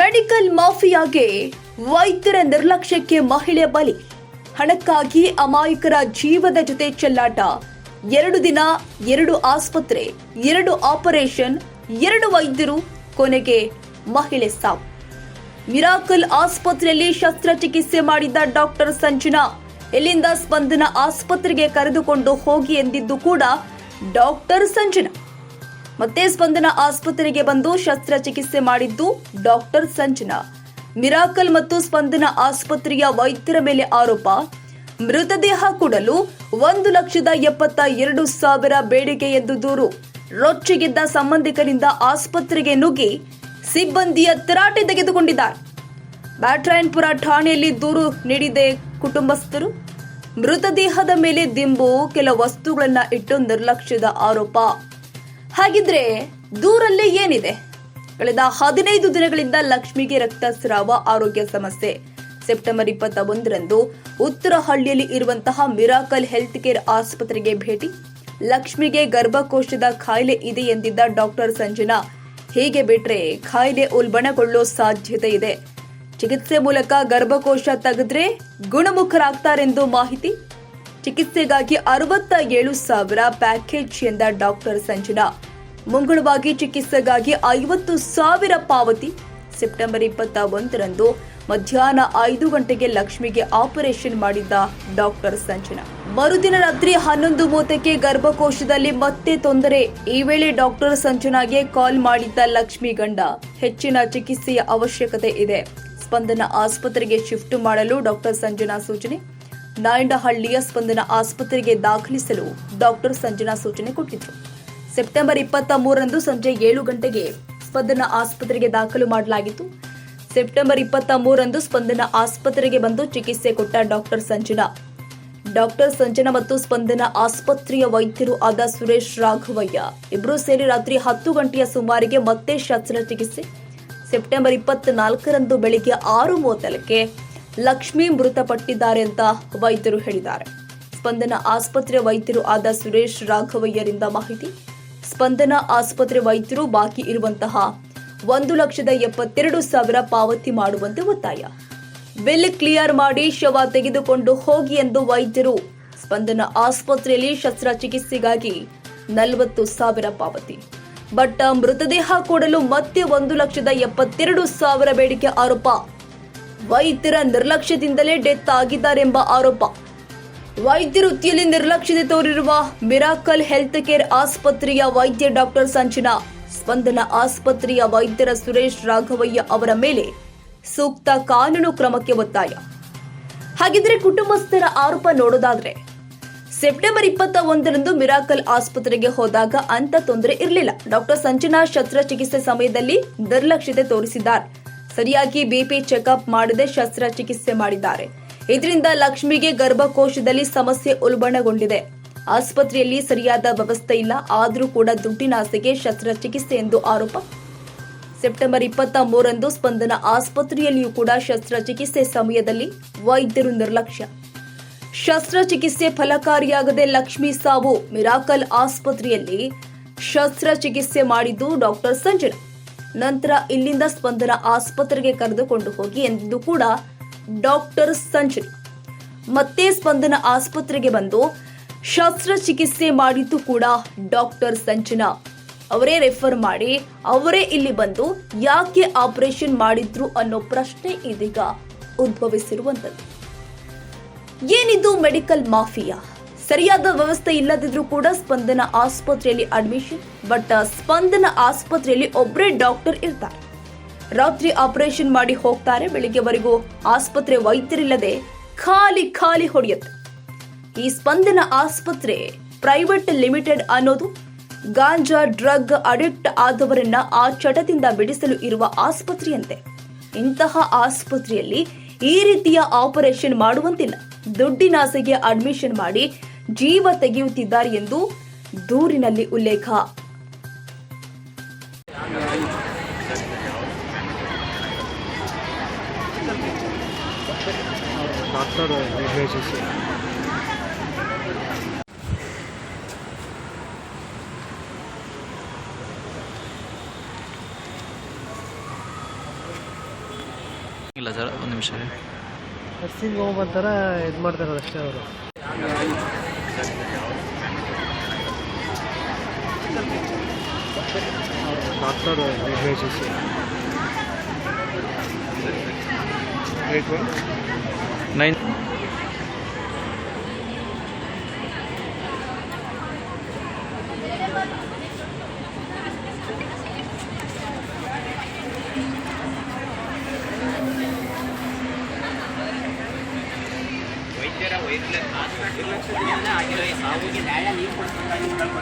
Medical ಮಾಫಿಯಾಗೆ ವೈದ್ಯರ ನಿರ್ಲಕ್ಷ್ಯಕ್ಕೆ ಮಹಿಳೆ ಬಲಿ. ಹಣಕ್ಕಾಗಿ ಅಮಾಯಕರ ಜೀವದ ಜೊತೆ ಚೆಲ್ಲಾಟ. ಎರಡು ದಿನ, ಎರಡು ಆಸ್ಪತ್ರೆ, ಎರಡು ಆಪರೇಷನ್, ಎರಡು ವೈದ್ಯರು, ಕೊನೆಗೆ ಮಹಿಳೆ ಸಾವು. ಮಿರಾಕಲ್ ಆಸ್ಪತ್ರೆಯಲ್ಲಿ ಶಸ್ತ್ರಚಿಕಿತ್ಸೆ ಮಾಡಿದ್ದ ಡಾಕ್ಟರ್ ಸಂಜನಾ ಇಲ್ಲಿಂದ ಸ್ಪಂದನ ಆಸ್ಪತ್ರೆಗೆ ಕರೆದುಕೊಂಡು ಹೋಗಿ ಎಂದಿದ್ದು ಕೂಡ ಡಾಕ್ಟರ್ ಸಂಜನಾ. ಮತ್ತೆ ಸ್ಪಂದನ ಆಸ್ಪತ್ರೆಗೆ ಬಂದು ಶಸ್ತ್ರಚಿಕಿತ್ಸೆ ಮಾಡಿದ್ದು ಡಾಕ್ಟರ್ ಸಂಜನಾ. ಮಿರಾಕಲ್ ಮತ್ತು ಸ್ಪಂದನ ಆಸ್ಪತ್ರೆಯ ವೈದ್ಯರ ಮೇಲೆ ಆರೋಪ. ಮೃತದೇಹ ಕೊಡಲು ಒಂದು ಲಕ್ಷದ ಎಪ್ಪತ್ತ ಎರಡು ಸಾವಿರ ಬೇಡಿಕೆ ಎಂದು ದೂರು. ರೊಚ್ಚಿಗೆದ್ದ ಸಂಬಂಧಿಕರಿಂದ ಆಸ್ಪತ್ರೆಗೆ ನುಗ್ಗಿ ಸಿಬ್ಬಂದಿಯ ತರಾಟೆ ತೆಗೆದುಕೊಂಡಿದ್ದಾರೆ. ಬ್ಯಾಟ್ರಾಯನ್ಪುರ ಠಾಣೆಯಲ್ಲಿ ದೂರು ನೀಡಿದೆ ಕುಟುಂಬಸ್ಥರು. ಮೃತದೇಹದ ಮೇಲೆ ದಿಂಬು, ಕೆಲ ವಸ್ತುಗಳನ್ನು ಇಟ್ಟು ನಿರ್ಲಕ್ಷ್ಯದ ಆರೋಪ. ಹಾಗಿದ್ರೆ ದೂರಲ್ಲೇ ಏನಿದೆ? ಕಳೆದ ಹದಿನೈದು ದಿನಗಳಿಂದ ಲಕ್ಷ್ಮಿಗೆ ರಕ್ತಸ್ರಾವ ಆರೋಗ್ಯ ಸಮಸ್ಯೆ. ಸೆಪ್ಟೆಂಬರ್ ಇಪ್ಪತ್ತ ಒಂದರಂದು ಉತ್ತರಹಳ್ಳಿಯಲ್ಲಿ ಇರುವಂತಹ ಮಿರಾಕಲ್ ಹೆಲ್ತ್ ಕೇರ್ ಆಸ್ಪತ್ರೆಗೆ ಭೇಟಿ. ಲಕ್ಷ್ಮಿಗೆ ಗರ್ಭಕೋಶದ ಖಾಯಿಲೆ ಇದೆ ಎಂದಿದ್ದ ಡಾಕ್ಟರ್ ಸಂಜನಾ, ಹೀಗೆ ಬಿಟ್ರೆ ಖಾಯಿಲೆ ಉಲ್ಬಣಗೊಳ್ಳೋ ಸಾಧ್ಯತೆ ಇದೆ. ಚಿಕಿತ್ಸೆ ಮೂಲಕ ಗರ್ಭಕೋಶ ತೆಗೆದ್ರೆ ಗುಣಮುಖರಾಗ್ತಾರೆಂದು ಮಾಹಿತಿ. ಚಿಕಿತ್ಸೆಗಾಗಿ ಅರವತ್ತ ಏಳು ಸಾವಿರ ಪ್ಯಾಕೇಜ್ ಎಂದ ಡಾಕ್ಟರ್ ಸಂಜನಾ ಮುಂಗಡವಾಗಿ ಚಿಕಿತ್ಸೆಗಾಗಿ ಐವತ್ತು ಸಾವಿರ ಪಾವತಿ. ಸೆಪ್ಟೆಂಬರ್ ಇಪ್ಪತ್ತ ಒಂದರಂದು ಮಧ್ಯಾಹ್ನ ಐದು ಗಂಟೆಗೆ ಲಕ್ಷ್ಮಿಗೆ ಆಪರೇಷನ್ ಮಾಡಿದ್ದ ಡಾಕ್ಟರ್ ಸಂಜನಾ. ಮರುದಿನ ರಾತ್ರಿ ಹನ್ನೊಂದು ಮೂವತ್ತಕ್ಕೆ ಗರ್ಭಕೋಶದಲ್ಲಿ ಮತ್ತೆ ತೊಂದರೆ. ಈ ವೇಳೆ ಡಾಕ್ಟರ್ ಸಂಜನಾಗೆ ಕಾಲ್ ಮಾಡಿದ್ದ ಲಕ್ಷ್ಮಿ ಗಂಡ ಹೆಚ್ಚಿನ ಚಿಕಿತ್ಸೆಯ ಅವಶ್ಯಕತೆ ಇದೆ. ಸ್ಪಂದನ ಆಸ್ಪತ್ರೆಗೆ ಶಿಫ್ಟ್ ಮಾಡಲು ಡಾಕ್ಟರ್ ಸಂಜನಾ ಸೂಚನೆ. ನಾಯಂಡಹಳ್ಳಿಯ ಸ್ಪಂದನ ಆಸ್ಪತ್ರೆಗೆ ದಾಖಲಿಸಲು ಡಾಕ್ಟರ್ ಸಂಜನಾ ಸೂಚನೆ ಕೊಟ್ಟಿದ್ರು. ಸೆಪ್ಟೆಂಬರ್ ಇಪ್ಪತ್ತ ಮೂರರಂದು ಸಂಜೆ ಏಳು ಗಂಟೆಗೆ ಸ್ಪಂದನ ಆಸ್ಪತ್ರೆಗೆ ದಾಖಲು ಮಾಡಲಾಗಿತ್ತು. ಸೆಪ್ಟೆಂಬರ್ ಇಪ್ಪತ್ತ ಮೂರರಂದು ಸ್ಪಂದನ ಆಸ್ಪತ್ರೆಗೆ ಬಂದು ಚಿಕಿತ್ಸೆ ಕೊಟ್ಟ ಡಾಕ್ಟರ್ ಸಂಜನಾ. ಡಾಕ್ಟರ್ ಸಂಜನಾ ಮತ್ತು ಸ್ಪಂದನ ಆಸ್ಪತ್ರೆಯ ವೈದ್ಯರು ಆದ ಸುರೇಶ್ ರಾಘವಯ್ಯ ಇಬ್ಬರೂ ಸೇರಿ ರಾತ್ರಿ ಹತ್ತು ಗಂಟೆಯ ಸುಮಾರಿಗೆ ಮತ್ತೆ ಶಸ್ತ್ರಚಿಕಿತ್ಸೆ ಸೆಪ್ಟೆಂಬರ್ ಇಪ್ಪತ್ನಾಲ್ಕರಂದು ಬೆಳಿಗ್ಗೆ ಆರು ಮೂವತ್ತಕ್ಕೆ ಲಕ್ಷ್ಮಿ ಮೃತಪಟ್ಟಿದ್ದಾರೆ ಅಂತ ವೈದ್ಯರು ಹೇಳಿದ್ದಾರೆ. ಸ್ಪಂದನ ಆಸ್ಪತ್ರೆಯ ವೈದ್ಯರು ಆದ ಸುರೇಶ್ ರಾಘವಯ್ಯರಿಂದ ಮಾಹಿತಿ. ಸ್ಪಂದನ ಆಸ್ಪತ್ರೆ ವೈದ್ಯರು ಬಾಕಿ ಇರುವಂತಹ ಒಂದು ಲಕ್ಷದ ಎಪ್ಪತ್ತೆರಡು ಸಾವಿರ ಪಾವತಿ ಮಾಡುವಂತೆ ಒತ್ತಾಯ. ಬಿಲ್ ಕ್ಲಿಯರ್ ಮಾಡಿ ಶವ ತೆಗೆದುಕೊಂಡು ಹೋಗಿ ಎಂದು ವೈದ್ಯರು. ಸ್ಪಂದನ ಆಸ್ಪತ್ರೆಯಲ್ಲಿ ಶಸ್ತ್ರಚಿಕಿತ್ಸೆಗಾಗಿ ನಲವತ್ತು ಸಾವಿರ ಪಾವತಿ. ಬಟ್ ಮೃತದೇಹ ಕೊಡಲು ಮತ್ತೆ ಒಂದು ಲಕ್ಷದ ಎಪ್ಪತ್ತೆರಡು ಸಾವಿರ ಬೇಡಿಕೆ ಆರೋಪ. ವೈದ್ಯರ ನಿರ್ಲಕ್ಷ್ಯದಿಂದಲೇ ಡೆತ್ ಆಗಿದ್ದಾರೆಂಬ ಆರೋಪ. ವೈದ್ಯ ವೃತ್ತಿಯಲ್ಲಿ ನಿರ್ಲಕ್ಷ್ಯತೆ ತೋರಿರುವ ಮಿರಾಕಲ್ ಹೆಲ್ತ್ ಕೇರ್ ಆಸ್ಪತ್ರೆಯ ವೈದ್ಯ ಡಾಕ್ಟರ್ ಸಂಜನಾ, ಸ್ಪಂದನ ಆಸ್ಪತ್ರೆಯ ವೈದ್ಯರ ಸುರೇಶ್ ರಾಘವಯ್ಯ ಅವರ ಮೇಲೆ ಸೂಕ್ತ ಕಾನೂನು ಕ್ರಮಕ್ಕೆ ಒತ್ತಾಯ. ಹಾಗಿದ್ರೆ ಕುಟುಂಬಸ್ಥರ ಆರೋಪ ನೋಡೋದಾದ್ರೆ, ಸೆಪ್ಟೆಂಬರ್ ಇಪ್ಪತ್ತ ಒಂದರಂದು ಮಿರಾಕಲ್ ಆಸ್ಪತ್ರೆಗೆ ಹೋದಾಗ ಅಂತ ತೊಂದರೆ ಇರಲಿಲ್ಲ. ಡಾಕ್ಟರ್ ಸಂಜನಾ ಶಸ್ತ್ರಚಿಕಿತ್ಸೆ ಸಮಯದಲ್ಲಿ ನಿರ್ಲಕ್ಷ್ಯತೆ ತೋರಿಸಿದ್ದಾರೆ. ಸರಿಯಾಗಿ ಬಿಪಿ ಚೆಕಪ್ ಮಾಡದೆ ಶಸ್ತ್ರಚಿಕಿತ್ಸೆ ಮಾಡಿದ್ದಾರೆ. ಇದರಿಂದ ಲಕ್ಷ್ಮಿಗೆ ಗರ್ಭಕೋಶದಲ್ಲಿ ಸಮಸ್ಯೆ ಉಲ್ಬಣಗೊಂಡಿದೆ. ಆಸ್ಪತ್ರೆಯಲ್ಲಿ ಸರಿಯಾದ ವ್ಯವಸ್ಥೆ ಇಲ್ಲ. ಆದರೂ ಕೂಡ ದುಡ್ಡಿನ ಆಸೆಗೆ ಶಸ್ತ್ರಚಿಕಿತ್ಸೆ ಎಂದು ಆರೋಪ. ಸೆಪ್ಟೆಂಬರ್ ಇಪ್ಪತ್ತ ಮೂರಂದು ಸ್ಪಂದನ. ಆಸ್ಪತ್ರೆಯಲ್ಲಿಯೂ ಕೂಡ ಶಸ್ತ್ರಚಿಕಿತ್ಸೆ ಸಮಯದಲ್ಲಿ ವೈದ್ಯರು ನಿರ್ಲಕ್ಷ್ಯ. ಶಸ್ತ್ರಚಿಕಿತ್ಸೆ ಫಲಕಾರಿಯಾಗದೆ ಲಕ್ಷ್ಮಿ ಸಾವು. ಮಿರಾಕಲ್ ಆಸ್ಪತ್ರೆಯಲ್ಲಿ ಶಸ್ತ್ರಚಿಕಿತ್ಸೆ ಮಾಡಿದ್ದು ಡಾಕ್ಟರ್ ಸಂಜನಾ. ನಂತರ ಇಲ್ಲಿಂದ ಸ್ಪಂದನ ಆಸ್ಪತ್ರೆಗೆ ಕರೆದುಕೊಂಡು ಹೋಗಿ ಎಂದು ಕೂಡ ಡಾಕ್ಟರ್ ಸಂಚರಿ ಮತ್ತೆ ಸ್ಪಂದನ ಆಸ್ಪತ್ರೆಗೆ ಬಂದು ಶಸ್ತ್ರಚಿಕಿತ್ಸೆ ಮಾಡಿದ್ದು ಕೂಡ ಡಾಕ್ಟರ್ ಸಂಜನಾ. ಅವರೇ ರೆಫರ್ ಮಾಡಿ ಅವರೇ ಇಲ್ಲಿ ಬಂದು ಯಾಕೆ ಆಪರೇಷನ್ ಮಾಡಿದ್ರು ಅನ್ನೋ ಪ್ರಶ್ನೆ ಇದೀಗ ಉದ್ಭವಿಸಿರುವಂತದ್ದು ಏನಿದು ಮೆಡಿಕಲ್ ಮಾಫಿಯಾ? ಸರಿಯಾದ ವ್ಯವಸ್ಥೆ ಇಲ್ಲದಿದ್ರೂ ಕೂಡ ಸ್ಪಂದನ ಆಸ್ಪತ್ರೆಯಲ್ಲಿ ಅಡ್ಮಿಷನ್, ಬಟ್ ಸ್ಪಂದನ ಆಸ್ಪತ್ರೆಯಲ್ಲಿ ಒಬ್ಬರೇ ಡಾಕ್ಟರ್ ಇರ್ತಾರೆ. ರಾತ್ರಿ ಆಪರೇಷನ್ ಮಾಡಿ ಹೋಗ್ತಾರೆ. ಬೆಳಿಗ್ಗೆವರೆಗೂ ಆಸ್ಪತ್ರೆ ವೈದ್ಯರಿಲ್ಲದೆ ಖಾಲಿ ಖಾಲಿ ಹೊಡೆಯುತ್ತೆ. ಈ ಸ್ಪಂದನ ಆಸ್ಪತ್ರೆ ಪ್ರೈವೇಟ್ ಲಿಮಿಟೆಡ್ ಅನ್ನೋದು ಗಾಂಜಾ ಡ್ರಗ್ ಅಡಿಕ್ಟ್ ಆದವರನ್ನ ಆ ಚಟದಿಂದ ಬಿಡಿಸಲು ಇರುವ ಆಸ್ಪತ್ರೆಯಂತೆ. ಇಂತಹ ಆಸ್ಪತ್ರೆಯಲ್ಲಿ ಈ ರೀತಿಯ ಆಪರೇಷನ್ ಮಾಡುವಂತಿಲ್ಲ. ದುಡ್ಡಿನಾಸೆಗೆ ಅಡ್ಮಿಷನ್ ಮಾಡಿ ಜೀವ ತೆಗೆಯುತ್ತಿದ್ದಾರೆ ಎಂದು ದೂರಿನಲ್ಲಿ ಉಲ್ಲೇಖ. ಡಾಕ್ಟರ್ ನಿರ್ದೇಶಿಸಿ ಇಲ್ಲ ಸರ್ ಒಂದು ನಿಮಿಷ ನರ್ಸಿಂಗ್ ಹೋಮ್ ಅಂತಾರ ಇದು ಮಾಡ್ತಾರೆ ಅಷ್ಟೇ ಅವರು. ಡಾಕ್ಟರ್ ನಿರ್ದೇಶಿಸಿ ಏಟ್ ಒನ್ ನೈನ್ ಕ್ಷಣ